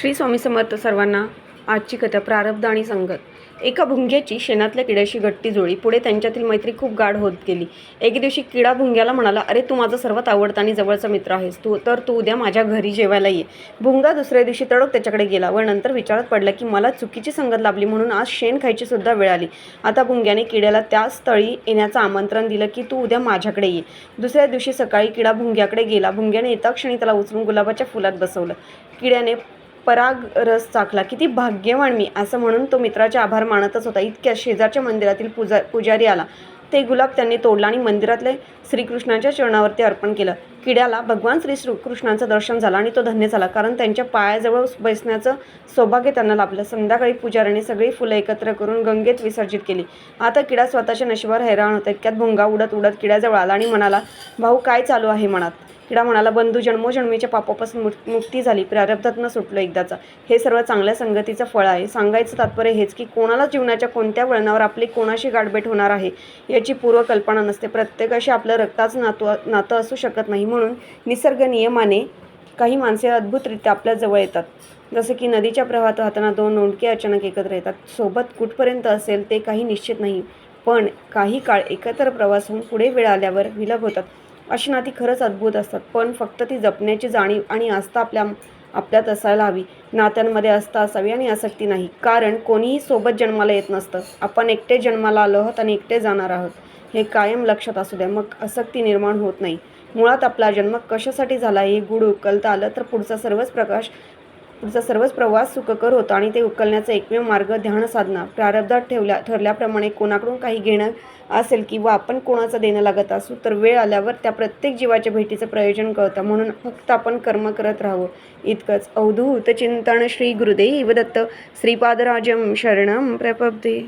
श्री स्वामी समर्थ सर्वांना आजची कथा प्रारब्ध आणि संगत. एका भुंग्याची शेणातल्या किड्याशी गट्टी जोडी पुढे त्यांच्यातील मैत्री खूप गाढ होत गेली. एके दिवशी किडा भुंग्याला म्हणाला अरे तू माझा सर्वात आवडता आणि जवळचा मित्र आहेस. तू तर तू उद्या माझ्या घरी जेवायला ये. भुंगा दुसऱ्या दिवशी तडक त्याच्याकडे गेला व नंतर विचारात पडला की मला चुकीची संगत लाभली म्हणून आज शेण खायची सुद्धा वेळ आली. आता भुंग्याने किड्याला त्याच स्थळी येण्याचं आमंत्रण दिलं की तू उद्या माझ्याकडे ये. दुसऱ्या दिवशी सकाळी किडा भुंग्याकडे गेला. भुंग्याने येता क्षणी त्याला उचलून गुलाबाच्या फुलात बसवलं. किड्याने पराग रस चाखला. किती भाग्यवान मी असं म्हणून तो मित्राचे आभार मानतच होता. इतक्या शेजारच्या मंदिरातील पूजा पुजारी आला. ते गुलाब त्यांनी तोडला आणि मंदिरातले श्रीकृष्णाच्या चरणावरती अर्पण केलं. किड्याला भगवान श्री श्रीकृष्णांचं दर्शन झालं आणि तो धन्य झाला कारण त्यांच्या पायाजवळ बसण्याचं सौभाग्य त्यांना लाभलं. संध्याकाळी पुजाऱ्याने सगळी फुलं एकत्र करून गंगेत विसर्जित केली. आता किडा स्वतःच्या नशिबावर हैराण होता. इतक्यात भुंगा उडत उडत किड्याजवळ आला आणि म्हणाला भाऊ काय चालू आहे मनात? किडा म्हणाला बंधू जन्मोजन्मीच्या पापापासून मुक्ती झाली. प्रारब्धातनं सुटलो एकदाचा. हे सर्व चांगल्या संगतीचं फळ आहे. सांगायचं तात्पर्य हेच की कोणाला जीवनाच्या कोणत्या वळणावर आपली कोणाशी गाठभेट होणार आहे याची पूर्वकल्पना नसते. प्रत्येकाशी आपलं रक्ताचं नातू नातं असू शकत नाही. म्हणून निसर्ग नियमाने काही माणसे अद्भुतरित्या आपल्या जवळ येतात. जसं की नदीच्या प्रवाहात वाहताना दोन ओंडके अचानक एकत्र येतात. सोबत कुठपर्यंत असेल ते काही निश्चित नाही. पण काही काळ एकत्र प्रवास होऊन पुढे वेळ आल्यावर विलग होतात. अशी नाती खरंच अद्भुत असतात. पण फक्त ती जपण्याची जाणीव आणि आस्था आपल्या आपल्यात असायला हवी. नात्यांमध्ये आस्था असावी आणि आसक्ती नाही. कारण कोणीही सोबत जन्माला येत नसतं. आपण एकटे जन्माला आलो आहोत आणि एकटे जाणार आहोत. हे कायम लक्षात असू द्या. मग आसक्ती निर्माण होत नाही. मुळात आपला जन्म कशासाठी झाला हे गुढ उकलता आलं तर पुढचा सर्वच प्रकाश पुढचा सर्वच प्रवास सुखकर होतो आणि ते उकलण्याचा एकमेव मार्ग ध्यान साधना. प्रारब्धात ठेवल्या ठरल्याप्रमाणे कोणाकडून काही घेणं असेल किंवा आपण कोणाचं देणं लागत असू तर वेळ आल्यावर त्या प्रत्येक जीवाच्या भेटीचं प्रयोजन कळतं. म्हणून फक्त आपण कर्म करत राहावं. इतकंच. अवधूत चिंतन श्री गुरुदेव दत्त. श्रीपादराजम शरणम प्रपब्दे